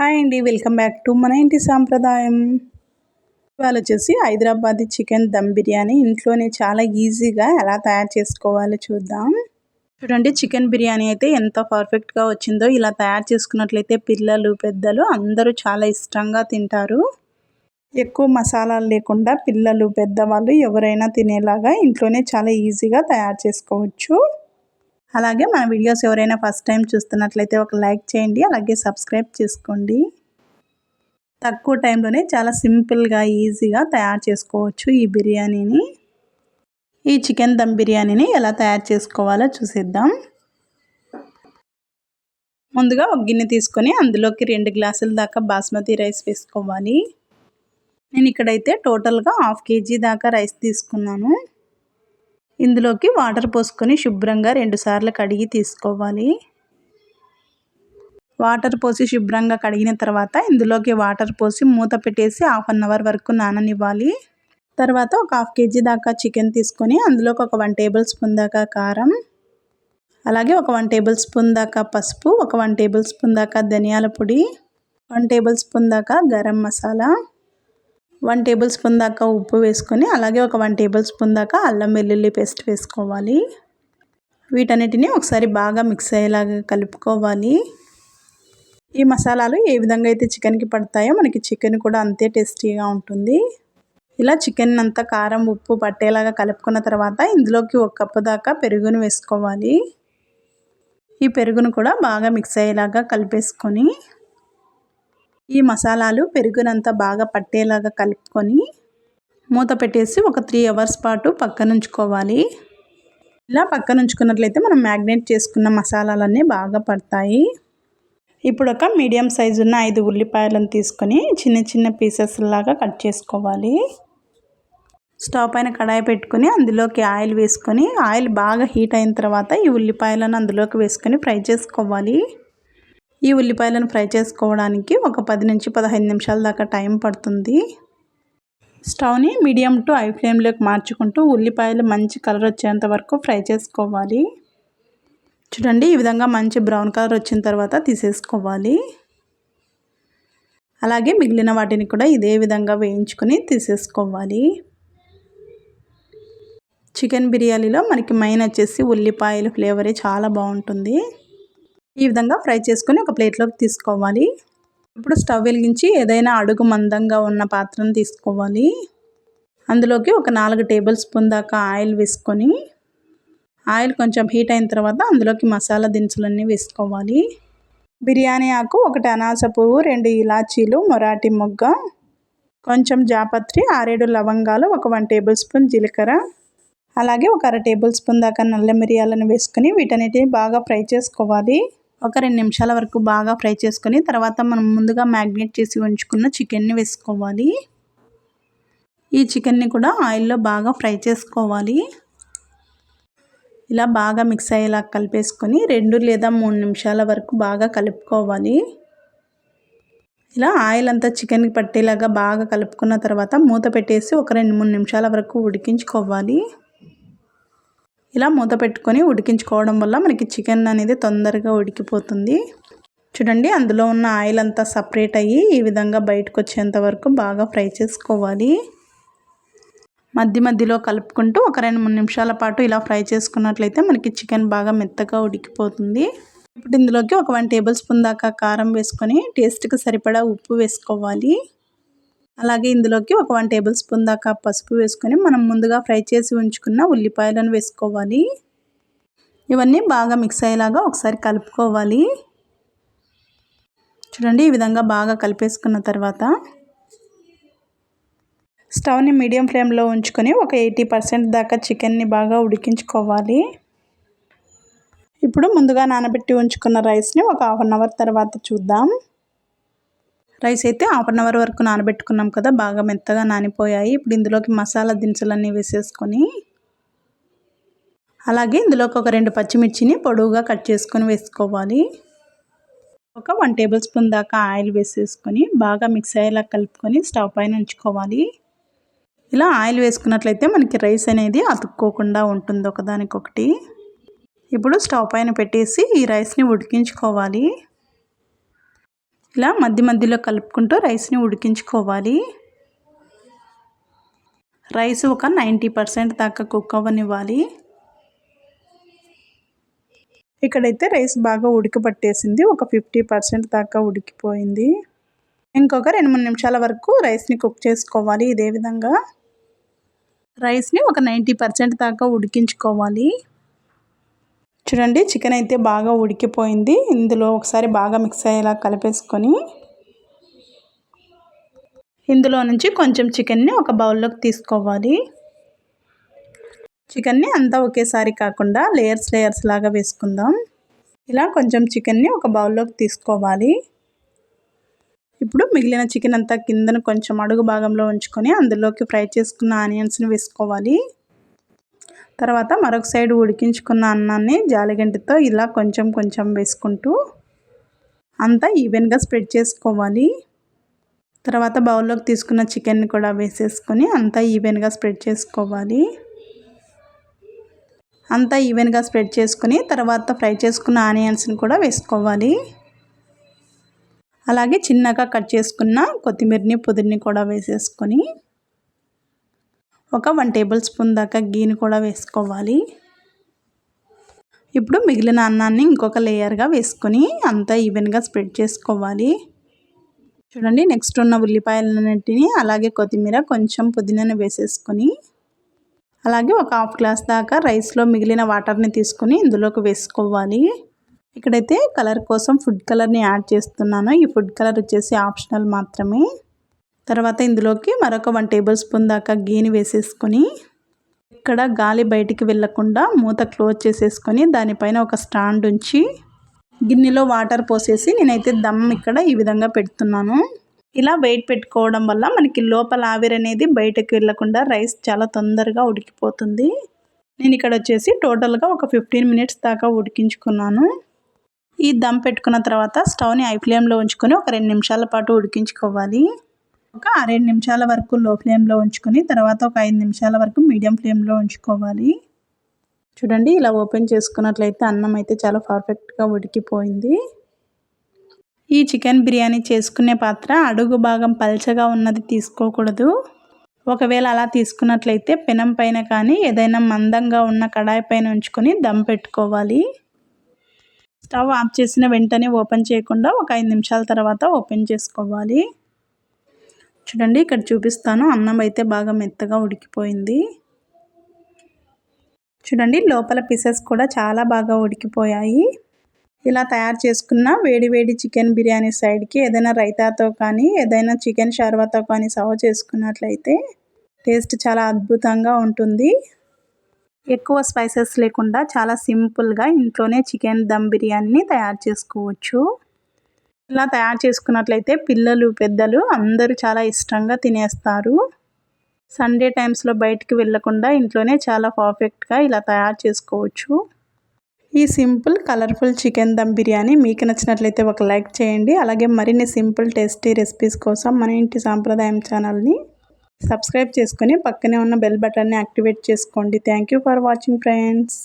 Hi అండి welcome back to మన ఇంటి సాంప్రదాయం. ఇవాళ వచ్చేసి హైదరాబాదీ చికెన్ దమ్ బిర్యానీ. ఇంట్లోనే చాలా ఈజీగా ఎలా తయారు చేసుకోవాలో చూద్దాం. చూడండి చికెన్ బిర్యానీ అయితే ఎంత పర్ఫెక్ట్గా వచ్చిందో. ఇలా తయారు చేసుకున్నట్లయితే పిల్లలు పెద్దలు అందరూ చాలా ఇష్టంగా తింటారు. ఎక్కువ మసాలాలు లేకుండా పిల్లలు పెద్దవాళ్ళు ఎవరైనా తినేలాగా ఇంట్లోనే చాలా ఈజీగా తయారు చేసుకోవచ్చు. అలాగే మన వీడియోస్ ఎవరైనా ఫస్ట్ టైం చూస్తున్నట్లయితే ఒక లైక్ చేయండి అలాగే సబ్స్క్రైబ్ చేసుకోండి. తక్కువ టైంలోనే చాలా సింపుల్గా ఈజీగా తయారు చేసుకోవచ్చు ఈ బిర్యానీని. ఈ చికెన్ దమ్ బిర్యానీని ఎలా తయారు చేసుకోవాలో చూసేద్దాం. ముందుగా ఒక గిన్నె తీసుకొని అందులోకి రెండు గ్లాసుల దాకా బాస్మతి రైస్ వేసుకోవాలి. నేను ఇక్కడైతే టోటల్గా హాఫ్ కేజీ దాకా రైస్ తీసుకున్నాను. ఇందులోకి వాటర్ పోసుకొని శుభ్రంగా రెండుసార్లు కడిగి తీసుకోవాలి. వాటర్ పోసి శుభ్రంగా కడిగిన తర్వాత ఇందులోకి వాటర్ పోసి మూత పెట్టేసి హాఫ్ అన్ అవర్ వరకు నాననివ్వాలి. తర్వాత ఒక హాఫ్ కేజీ దాకా చికెన్ తీసుకొని అందులోకి ఒక వన్ టేబుల్ స్పూన్ దాకా కారం అలాగే ఒక వన్ టేబుల్ స్పూన్ దాకా పసుపు ఒక వన్ టేబుల్ స్పూన్ దాకా ధనియాల పొడి వన్ టేబుల్ స్పూన్ దాకా garam masala one table spoon దాకా ఉప్పు వేసుకొని అలాగే ఒక వన్ టేబుల్ స్పూన్ దాకా అల్లం వెల్లుల్లి పేస్ట్ వేసుకోవాలి. వీటన్నిటిని ఒకసారి బాగా మిక్స్ అయ్యేలాగా కలుపుకోవాలి. ఈ మసాలాలు ఏ విధంగా అయితే చికెన్కి పడతాయో మనకి చికెన్ కూడా అంతే టేస్టీగా ఉంటుంది. ఇలా చికెన్ అంతా కారం ఉప్పు పట్టేలాగా కలుపుకున్న తర్వాత ఇందులోకి ఒక కప్పు దాకా పెరుగును వేసుకోవాలి. ఈ పెరుగును కూడా బాగా మిక్స్ అయ్యేలాగా కలిపేసుకొని ఈ మసాలాలు పెరుగునంతా బాగా పట్టేలాగా కలుపుకొని మూత పెట్టేసి ఒక త్రీ అవర్స్ పాటు పక్కనుంచుకోవాలి. ఇలా పక్కనుంచుకున్నట్లయితే మనం మ్యాగ్నేట్ చేసుకున్న మసాలాలన్నీ బాగా పడతాయి. ఇప్పుడు ఒక మీడియం సైజు ఉన్న ఐదు ఉల్లిపాయలను తీసుకొని చిన్న చిన్న పీసెస్ లాగా కట్ చేసుకోవాలి. స్టవ్ పైన కడాయి పెట్టుకొని అందులోకి ఆయిల్ వేసుకొని ఆయిల్ బాగా హీట్ అయిన తర్వాత ఈ ఉల్లిపాయలను అందులోకి వేసుకొని ఫ్రై చేసుకోవాలి. ఈ ఉల్లిపాయలను ఫ్రై చేసుకోవడానికి ఒక పది నుంచి పదహైదు నిమిషాల దాకా టైం పడుతుంది. స్టవ్ని మీడియం టు హై ఫ్లేమ్లోకి మార్చుకుంటూ ఉల్లిపాయలు మంచి కలర్ వచ్చేంత వరకు ఫ్రై చేసుకోవాలి. చూడండి ఈ విధంగా మంచి బ్రౌన్ కలర్ వచ్చిన తర్వాత తీసేసుకోవాలి. అలాగే మిగిలిన వాటిని కూడా ఇదే విధంగా వేయించుకొని తీసేసుకోవాలి. చికెన్ బిర్యానీలో మనకి మెయిన్ వచ్చేసి ఉల్లిపాయల ఫ్లేవరే చాలా బాగుంటుంది. ఈ విధంగా ఫ్రై చేసుకొని ఒక ప్లేట్లోకి తీసుకోవాలి. ఇప్పుడు స్టవ్ వెలిగించి ఏదైనా అడుగు మందంగా ఉన్న పాత్రను తీసుకోవాలి. అందులోకి ఒక నాలుగు టేబుల్ స్పూన్ దాకా ఆయిల్ వేసుకొని ఆయిల్ కొంచెం హీట్ అయిన తర్వాత అందులోకి మసాలా దినుసులన్నీ వేసుకోవాలి. బిర్యానీ ఆకు ఒకటి అనాస పువ్వు రెండు ఇలాచీలు మొరాటి మొగ్గ కొంచెం జాపత్రి ఆరేడు లవంగాలు ఒక వన్ టేబుల్ స్పూన్ జీలకర్ర అలాగే ఒక అర టేబుల్ స్పూన్ దాకా నల్ల మిరియాలను వేసుకొని వీటన్నిటిని బాగా ఫ్రై చేసుకోవాలి. ఒక రెండు నిమిషాల వరకు బాగా ఫ్రై చేసుకొని తర్వాత మనం ముందుగా మ్యాగ్నేట్ చేసి ఉంచుకున్న చికెన్ని వేసుకోవాలి. ఈ చికెన్ని కూడా ఆయిల్లో బాగా ఫ్రై చేసుకోవాలి. ఇలా బాగా మిక్స్ అయ్యేలా కలిపేసుకొని రెండు లేదా మూడు నిమిషాల వరకు బాగా కలుపుకోవాలి. ఇలా ఆయిల్ అంతా చికెన్కి పట్టేలాగా బాగా కలుపుకున్న తర్వాత మూత పెట్టేసి ఒక రెండు మూడు నిమిషాల వరకు ఉడికించుకోవాలి. ఇలా మూత పెట్టుకొని ఉడికించుకోవడం వల్ల మనకి చికెన్ అనేది తొందరగా ఉడికిపోతుంది. చూడండి అందులో ఉన్న ఆయిల్ అంతా సపరేట్ అయ్యి ఈ విధంగా బయటకు వచ్చేంత వరకు బాగా ఫ్రై చేసుకోవాలి. మధ్య మధ్యలో కలుపుకుంటూ ఒక రెండు మూడు నిమిషాల పాటు ఇలా ఫ్రై చేసుకున్నట్లయితే మనకి చికెన్ బాగా మెత్తగా ఉడికిపోతుంది. ఇప్పుడు ఇందులోకి ఒక వన్ టేబుల్ స్పూన్ దాకా కారం వేసుకొని టేస్ట్కి సరిపడా ఉప్పు వేసుకోవాలి. అలాగే ఇందులోకి ఒక వన్ టేబుల్ స్పూన్ దాకా పసుపు వేసుకొని మనం ముందుగా ఫ్రై చేసి ఉంచుకున్న ఉల్లిపాయలను వేసుకోవాలి. ఇవన్నీ బాగా మిక్స్ అయ్యేలాగా ఒకసారి కలుపుకోవాలి. చూడండి ఈ విధంగా బాగా కలిపేసుకున్న తర్వాత స్టవ్ని మీడియం ఫ్లేమ్లో ఉంచుకొని ఒక ఎయిటీ పర్సెంట్ దాకా చికెన్ని బాగా ఉడికించుకోవాలి. ఇప్పుడు ముందుగా నానబెట్టి ఉంచుకున్న రైస్ని ఒక హాఫ్ అన్ అవర్ తర్వాత చూద్దాం. రైస్ అయితే హాఫ్ అన్ అవర్ వరకు నానబెట్టుకున్నాం కదా బాగా మెత్తగా నానిపోయాయి. ఇప్పుడు ఇందులోకి మసాలా దినుసులన్నీ వేసేసుకొని అలాగే ఇందులోకి ఒక రెండు పచ్చిమిర్చిని పొడవుగా కట్ చేసుకొని వేసుకోవాలి. ఒక వన్ టేబుల్ స్పూన్ దాకా ఆయిల్ వేసేసుకొని బాగా మిక్స్ అయ్యేలా కలుపుకొని స్టవ్ పైన ఉంచుకోవాలి. ఇలా ఆయిల్ వేసుకున్నట్లయితే మనకి రైస్ అనేది అతుక్కోకుండా ఉంటుంది ఒకదానికొకటి. ఇప్పుడు స్టవ్ పైన పెట్టేసి ఈ రైస్ని ఉడికించుకోవాలి. ఇలా మధ్య మధ్యలో కలుపుకుంటూ రైస్ని ఉడికించుకోవాలి. రైస్ ఒక నైంటీ పర్సెంట్ దాకా కుక్ అవ్వనివ్వాలి. ఇక్కడైతే రైస్ బాగా ఉడికిపట్టేసింది ఒక ఫిఫ్టీ పర్సెంట్ దాకా ఉడికిపోయింది. ఇంకొక రెండు మూడు నిమిషాల వరకు రైస్ని కుక్ చేసుకోవాలి ఇదే విధంగా. రైస్ని ఒక నైంటీ పర్సెంట్ దాకా ఉడికించుకోవాలి. చూడండి చికెన్ అయితే బాగా ఉడికిపోయింది. ఇందులో ఒకసారి బాగా మిక్స్ అయ్యేలా కలిపేసుకొని ఇందులో నుంచి కొంచెం చికెన్ని ఒక బౌల్లోకి తీసుకోవాలి. చికెన్ని అంతా ఒకేసారి కాకుండా లేయర్స్ లేయర్స్ లాగా వేసుకుందాం. ఇలా కొంచెం చికెన్ని ఒక బౌల్లోకి తీసుకోవాలి. ఇప్పుడు మిగిలిన చికెన్ అంతా కిందన కొంచెం అడుగు భాగంలో ఉంచుకొని అందులోకి ఫ్రై చేసుకున్న ఆనియన్స్ని వేసుకోవాలి. తర్వాత మరొక సైడ్ ఉడికించుకున్న అన్నాన్ని జాలిగంటితో ఇలా కొంచెం కొంచెం వేసుకుంటూ అంతా ఈవెన్గా స్ప్రెడ్ చేసుకోవాలి. తర్వాత బౌల్లోకి తీసుకున్న చికెన్ని కూడా వేసేసుకొని అంతా ఈవెన్గా స్ప్రెడ్ చేసుకోవాలి. అంతా ఈవెన్గా స్ప్రెడ్ చేసుకుని తర్వాత ఫ్రై చేసుకున్న ఆనియన్స్ని కూడా వేసుకోవాలి. అలాగే చిన్నగా కట్ చేసుకున్న కొత్తిమీరని పుదీని కూడా వేసేసుకొని ఒక వన్ టేబుల్ స్పూన్ దాకా గీని కూడా వేసుకోవాలి. ఇప్పుడు మిగిలిన అన్నాన్ని ఇంకొక లేయర్గా వేసుకొని అంతా ఈవెన్గా స్ప్రెడ్ చేసుకోవాలి. చూడండి నెక్స్ట్ ఉన్న ఉల్లిపాయలన్నింటిని అలాగే కొత్తిమీర కొంచెం పుదీనాను వేసేసుకొని అలాగే ఒక హాఫ్ గ్లాస్ దాకా రైస్లో మిగిలిన వాటర్ని తీసుకొని ఇందులోకి వేసుకోవాలి. ఇక్కడైతే కలర్ కోసం ఫుడ్ కలర్ని యాడ్ చేస్తున్నాను. ఈ ఫుడ్ కలర్ వచ్చేసి ఆప్షనల్ మాత్రమే. తర్వాత ఇందులోకి మరొక వన్ టేబుల్ స్పూన్ దాకా గీని వేసేసుకొని ఇక్కడ గాలి బయటికి వెళ్ళకుండా మూత క్లోజ్ చేసేసుకొని దానిపైన ఒక స్టాండ్ ఉంచి గిన్నెలో వాటర్ పోసేసి నేనైతే దమ్ ఇక్కడ ఈ విధంగా పెడుతున్నాను. ఇలా వెయిట్ పెట్టుకోవడం వల్ల మనకి లోపల ఆవిరి అనేది బయటకు వెళ్ళకుండా రైస్ చాలా తొందరగా ఉడికిపోతుంది. నేను ఇక్కడ వచ్చేసి టోటల్గా ఒక ఫిఫ్టీన్ మినిట్స్ దాకా ఉడికించుకున్నాను. ఈ దమ్ పెట్టుకున్న తర్వాత స్టవ్ని ఐ ఫ్లేమ్లో ఉంచుకొని ఒక రెండు నిమిషాల పాటు ఉడికించుకోవాలి. ఒక ఆరేడు నిమిషాల వరకు లో ఫ్లేమ్లో ఉంచుకొని తర్వాత ఒక ఐదు నిమిషాల వరకు మీడియం ఫ్లేమ్లో ఉంచుకోవాలి. చూడండి ఇలా ఓపెన్ చేసుకున్నట్లయితే అన్నం అయితే చాలా పర్ఫెక్ట్గా ఉడికిపోయింది. ఈ చికెన్ బిర్యానీ చేసుకునే పాత్ర అడుగు భాగం పల్చగా ఉన్నది తీసుకోకూడదు. ఒకవేళ అలా తీసుకున్నట్లయితే పెనం పైన కానీ ఏదైనా మందంగా ఉన్న కడాయి పైన ఉంచుకొని దమ్ పెట్టుకోవాలి. స్టవ్ ఆఫ్ చేసిన వెంటనే ఓపెన్ చేయకుండా ఒక ఐదు నిమిషాల తర్వాత ఓపెన్ చేసుకోవాలి. చూడండి ఇక్కడ చూపిస్తాను. అన్నం అయితే బాగా మెత్తగా ఉడికిపోయింది. చూడండి లోపల పీసెస్ కూడా చాలా బాగా ఉడికిపోయాయి. ఇలా తయారు చేసుకున్న వేడి వేడి చికెన్ బిర్యానీ సైడ్కి ఏదైనా రైతాతో కానీ ఏదైనా చికెన్ షర్వాతో కానీ సర్వ్ చేసుకున్నట్లయితే టేస్ట్ చాలా అద్భుతంగా ఉంటుంది. ఎక్కువ స్పైసెస్ లేకుండా చాలా సింపుల్గా ఇంట్లోనే చికెన్ దమ్ బిర్యానీని తయారు చేసుకోవచ్చు. ఇలా తయారు చేసుకున్నట్లయితే పిల్లలు పెద్దలు అందరూ చాలా ఇష్టంగా తినేస్తారు. సండే టైమ్స్లో బయటికి వెళ్ళకుండా ఇంట్లోనే చాలా పర్ఫెక్ట్గా ఇలా తయారు చేసుకోవచ్చు. ఈ simple colourful chicken dum biryani మీకు నచ్చినట్లయితే ఒక లైక్ చేయండి. అలాగే మరిన్ని సింపుల్ టేస్టీ రెసిపీస్ కోసం మన ఇంటి సాంప్రదాయం ఛానల్ని సబ్స్క్రైబ్ చేసుకొని పక్కనే ఉన్న బెల్ బటన్ని యాక్టివేట్ చేసుకోండి. Thank for watching friends